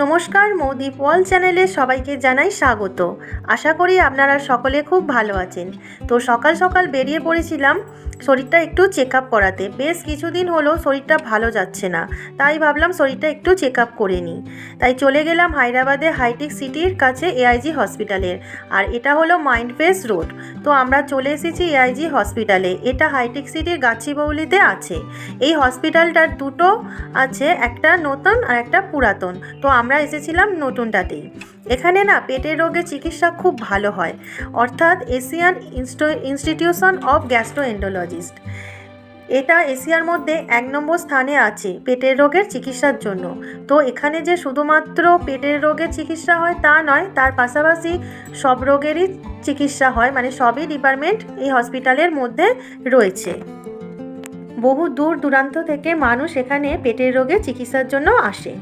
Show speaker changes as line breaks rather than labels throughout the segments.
নমস্কার মৌদীপ ওয়াল চ্যানেলে সবাইকে জানাই স্বাগত। আশা করি আপনারা সকলে খুব ভালো আছেন। তো সকাল সকাল বেরিয়ে পড়েছিলাম, শরীরটা একটু চেক আপ করাতে। বেশ কিছুদিন হলো শরীরটা ভালো যাচ্ছে না, তাই ভাবলাম শরীরটা একটু চেক আপ করে নিই। তাই চলে গেলাম হায়দ্রাবাদে হাইটেক সিটির কাছে এআইজি হসপিটালের আর এটা হলো মাইন্ডফেস রোড। তো আমরা চলে এসেছি এআইজি হসপিটালে এটা হাইটেক সিটির গাছিবৌলিতে আছে। এই হসপিটালটার দুটো আছে, একটা নতুন আর একটা পুরাতন। তো আমরা এসেছিলাম নতুনটাতেই। এখানে না পেটের রোগের চিকিৎসা খুব ভালো হয়। অর্থাৎ এশিয়ান ইনস্টিটিউশন অফ গ্যাস্ট্রোএন্ডোলজিস্ট। এটা এশিয়ার মধ্যে এক নম্বর স্থানে আছে পেটের রোগের চিকিৎসার জন্য। তো এখানে যে শুধুমাত্র পেটের রোগের চিকিৎসা হয় তা নয়, তার পাশাপাশি সব রোগেরই চিকিৎসা হয় মানে সবই ডিপার্টমেন্ট এই হসপিটালের মধ্যে রয়েছে। বহু দূর দূরান্ত থেকে মানুষ এখানে পেটের রোগের চিকিৎসার জন্য আসে।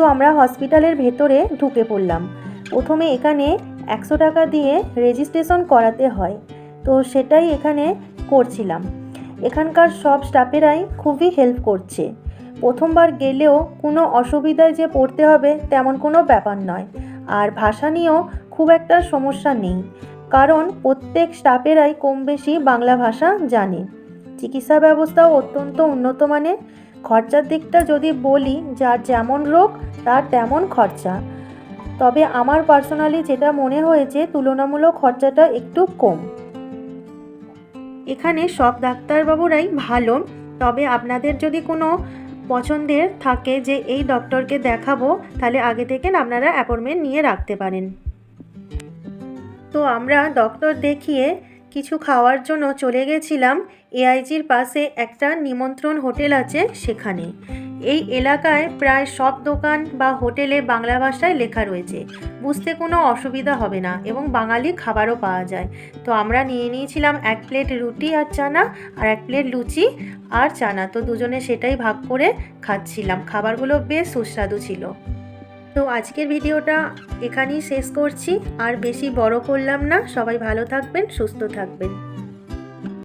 তো আমরা হসপিটালের ভেতরে ঢুকে পড়লাম। প্রথমে এখানে একশো টাকা দিয়ে রেজিস্ট্রেশন করাতে হয়। তো সেটাই এখানে করছিলাম। এখানকার সব স্টাফেরাই খুবই হেল্প করছে। প্রথমবার গেলেও কোনো অসুবিধায় যে পড়তে হবে তেমন কোনো ব্যাপার নয়। আর ভাষা নিয়েও খুব একটা সমস্যা নেই। কারণ প্রত্যেক স্টাফেরাই কম বেশি বাংলা ভাষা জানে। চিকিৎসা ব্যবস্থাও অত্যন্ত উন্নত মানের। খরচার দিকটা যদি বলি, যার যেমন রোগ, তার তেমন খরচা। তবে আমার পার্সোনালি যেটা মনে হয়েছে, তুলনামূলক খরচাটা একটু কম। এখানে সব ডাক্তারবাবুরাই ভালো, তবে আপনাদের যদি কোনো পছন্দের থাকে যে এই ডক্টরকে দেখাবো, তাহলে আগে থেকে আপনারা অ্যাপয়েন্টমেন্ট নিয়ে রাখতে পারেন। তো আমরা ডক্টর দেখিয়ে কিছু খাওয়ার জন্য চলে গেছিলাম। এআইজির পাশে একটা নিমন্ত্রণ হোটেল আছে সেখানে। এই এলাকায় প্রায় সব দোকান বা হোটেলে বাংলা ভাষায় লেখা রয়েছে। বুঝতে কোনো অসুবিধা হবে না এবং বাঙালি খাবারও পাওয়া যায়। তো আমরা নিয়ে নিয়েছিলাম এক প্লেট রুটি আর চানা আর এক প্লেট লুচি আর চানা। তো দুজনে সেটাই ভাগ করে খাচ্ছিলাম। খাবারগুলো বেশ সুস্বাদু ছিল। তো আজকের ভিডিওটা এখানেই শেষ করছি। আর বেশি বড় করলাম না। সবাই ভালো থাকবেন, সুস্থ থাকবেন।